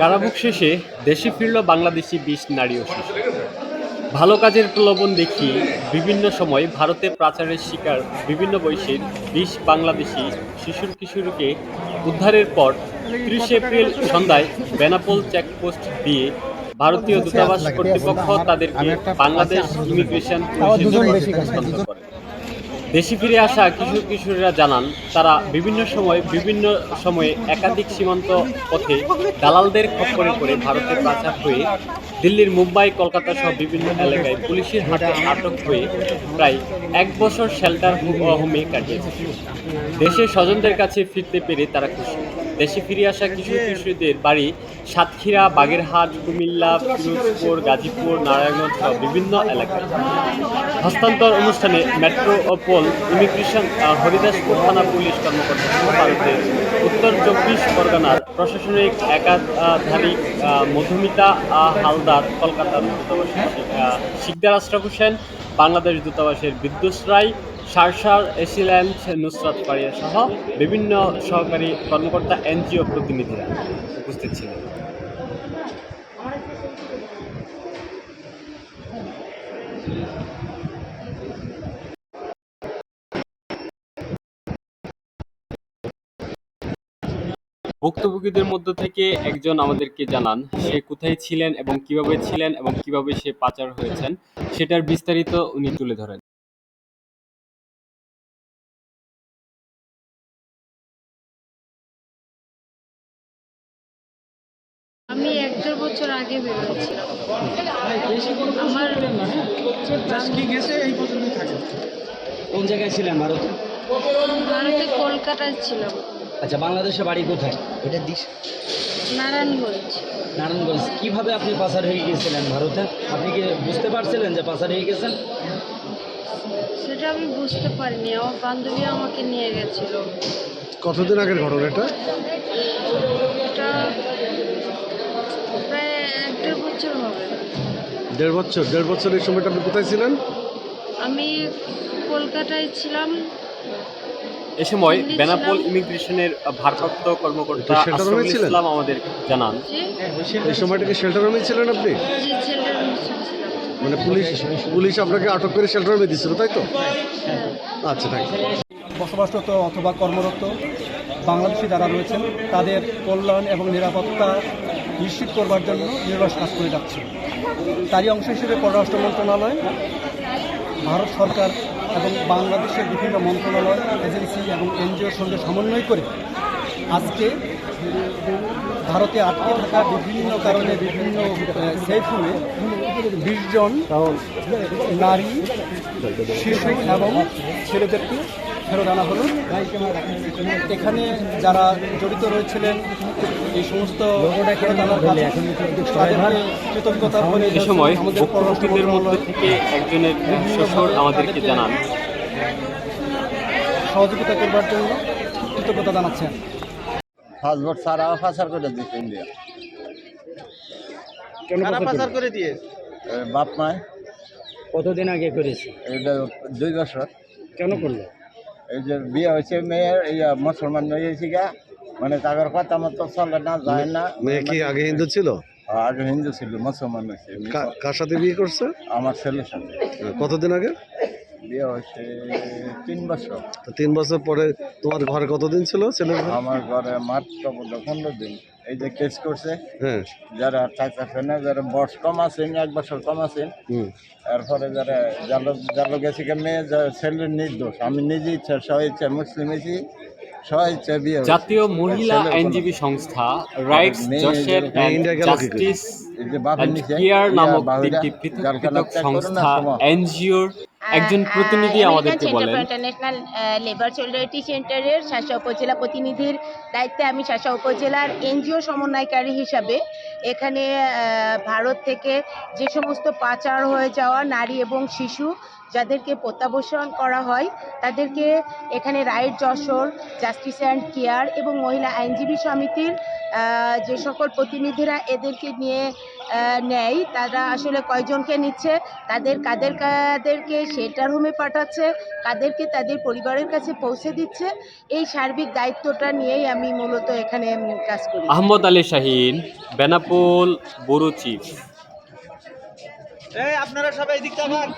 কারাভোগ শেষে দেশে ফিরল বাংলাদেশি বিশ নারী ও শিশু। ভালো কাজের প্রলোভন দেখিয়ে বিভিন্ন সময় ভারতে পাচারের শিকার বিভিন্ন বয়সের বিশ বাংলাদেশি শিশুর কিশোরকে উদ্ধারের পর তিরিশে এপ্রিল সন্ধ্যায় বেনাপোল চেকপোস্ট দিয়ে ভারতীয় দূতাবাস কর্তৃপক্ষ তাদেরকে বাংলাদেশ ইমিগ্রেশন পুলিশের করে। দেশে ফিরে আসা কিশোর কিশোরীরা জানান, তারা বিভিন্ন সময়, বিভিন্ন সময়ে একাধিক সীমান্ত পথে দালালদের খপ্পরে পড়ে ভারতের পাচার হয়ে দিল্লির মুম্বাই, কলকাতা সহ বিভিন্ন এলাকায় পুলিশের হাতে আটক হয়ে প্রায় এক বছর শেল্টার হোমে কাটিয়েছে। দেশের স্বজনদের কাছে ফিরতে পেরে তারা খুশি। দেশে ফিরে আসা কিশোর কিশোরীদের বাড়ি সাতক্ষীরা, বাগেরহাট, কুমিল্লা ফিরোজপুর গাজীপুর, নারায়ণগঞ্জ সহ বিভিন্ন এলাকায়। হস্তান্তর অনুষ্ঠানে মেট্রো ও পোল, ইমিগ্রেশন হরিদাসপুর থানা পুলিশ কর্মকর্তা ভারতের উত্তর চব্বিশ পরগনার প্রশাসনিক একাধারিক মধুমিতা হালদার, কলকাতার দূতাবাসের শিকদার আশরাফ হোসেন, বাংলাদেশ দূতাবাসের বিদ্যুৎ রায় সারসার, এসিল্যান্ড, নুসরাত পারিয়া সহ বিভিন্ন সহকারী কর্মকর্তা, এনজিও প্রতিনিধিরা উপস্থিত ছিলেন। ভুক্তভোগীদের মধ্য থেকে একজন আমাদেরকে জানান, সে কোথায় ছিলেন এবং কীভাবে ছিলেন এবং কীভাবে সে পাচার হয়েছেন, সেটার বিস্তারিত উনি তুলে ধরেন। দেড় বছর আগে বেরোয়েছিলাম আমার গেছে? এই পর্যন্ত থাকে কোন জায়গায় ছিলেন ভারতে? ভারতে কলকাতায় ছিলাম। আচ্ছা বাংলাদেশে বাড়ি কোথায়? এটা দিস। নারায়ণগঞ্জ। নারায়ণগঞ্জ। কীভাবে আপনি পাচার হয়ে গিয়েছিলেন ভারতে? আপনি কি বুঝতে পারছিলেন যে পাচার হয়ে গেছেন? সেটা আমি বুঝতে পারিনি। আমার বান্ধবী আমাকে নিয়ে গেছিল। কতদিন আগের ঘটনা এটা? এটা দেড় বছর দেড় বছর এই সময়টা আপনি কোথায় ছিলেন? আমি কলকাতায় ছিলাম। এ সময় বেনাপোল ইমিগ্রেশনের ভারপ্রাপ্ত কর্মকর্তা রয়েছিলেন? ইসলাম আমাদের জানান। এই সময়টা কি শেল্টার রুমে ছিলেন আপনি? মানে পুলিশ পুলিশ আপনাকে আটক করে শেল্টার রুমে দিয়েছিল তাই তো? হ্যাঁ। আচ্ছা থ্যাংক ইউ বসবাসরত অথবা কর্মরত বাংলাদেশি যারা রয়েছেন তাদের কল্যাণ এবং নিরাপত্তা নিশ্চিত করবার জন্য নির্বাস কাজ করে যাচ্ছে তারই অংশ হিসেবে পররাষ্ট্র মন্ত্রণালয়, ভারত সরকার এবং বাংলাদেশের বিভিন্ন মন্ত্রণালয়, এজেন্সি এবং এনজিওর সঙ্গে সমন্বয় করে আজকে ভারতে আটকে থাকা বিভিন্ন কারণে বিভিন্ন সেফ বিশ জন নারী, শিশু এবং ছেলেদেরকে ফেরত আনা হলো। এখানে যারা জড়িত রয়েছিলেন এই সমস্ত এ সময় মধ্য থেকে একজনের শ্বশুর আমাদেরকে জানান। সহযোগিতা করবার জন্য কৃতজ্ঞতা জানাচ্ছেন। পাসপোর্ট সারা পাচার করে দিচ্ছে ইন্ডিয়া। কেন পাচার করে দিয়ে? বাপ মায় কতদিন আগে করেছে? এটা দুই বছর। কেন করল? এই যে বিয়ে হয়েছে মেয়ের এই মুসলমান হয়েছে গা। মানে তাদের কথা মতো চলে না যায় না। মেয়ে কি আগে হিন্দু ছিল? আগে হিন্দু ছিল মুসলমান কার সাথে বিয়ে করছে? আমার ছেলের সাথে। কতদিন আগে? বিয়ে হয়েছে তিন বছর। তো তিন বছর পরে তোমার ঘরে কতদিন ছিল ঘরে? আমার ঘরে মাত্র পনেরো দিন। এই যে কেস করছে হ্যাঁ। যারা থাকতেছে না যারা বয়স কম আছেন এক বছর কম আছেন হুম। এরপরে যারা জালো জালো গেছে মেয়ে ছেলের নির্দোষ। আমি নিজে ইচ্ছা সহ ইচ্ছা মুসলিম হয়েছি। জাতীয় মহিলা আইনজীবী সংস্থা রাইটস জশের? জাস্টিস এই যে বাপের অ্যান্ড নিচে কেয়ার নামক তিনটি পৃথক পৃথক সংস্থা। এনজিওর একজন প্রতিনিধি আমাদেরকে বলেন ইন্টারন্যাশনাল লেবার সলিডারিটি সেন্টারের শাসা উপজেলা প্রতিনিধির দায়িত্বে আমি শাসা উপজেলার এনজিও সমন্বয়কারী হিসাবে এখানে ভারত থেকে যে সমস্ত পাচার হয়ে যাওয়া নারী এবং শিশু যাদেরকে প্রত্যাবর্ষণ করা হয়, তাদেরকে এখানে right Jessore, justice and care এবং মহিলা আইনজীবী সমিতির যে সকল প্রতিনিধিরা এদেরকে নিয়ে নেয়, তারা আসলে কয়জনকে নিচ্ছে, তাদের কাদের কাদেরকে শেল্টার হোমে পাঠাচ্ছে, কাদেরকে তাদের পরিবারের কাছে পৌঁছে দিচ্ছে, এই সার্বিক দায়িত্বটা নিয়েই আমি মূলত এখানে কাজ করি। Ahmad Ali Shahin, Benapole bureau chief. এই আপনারা সবাই এদিক তাকান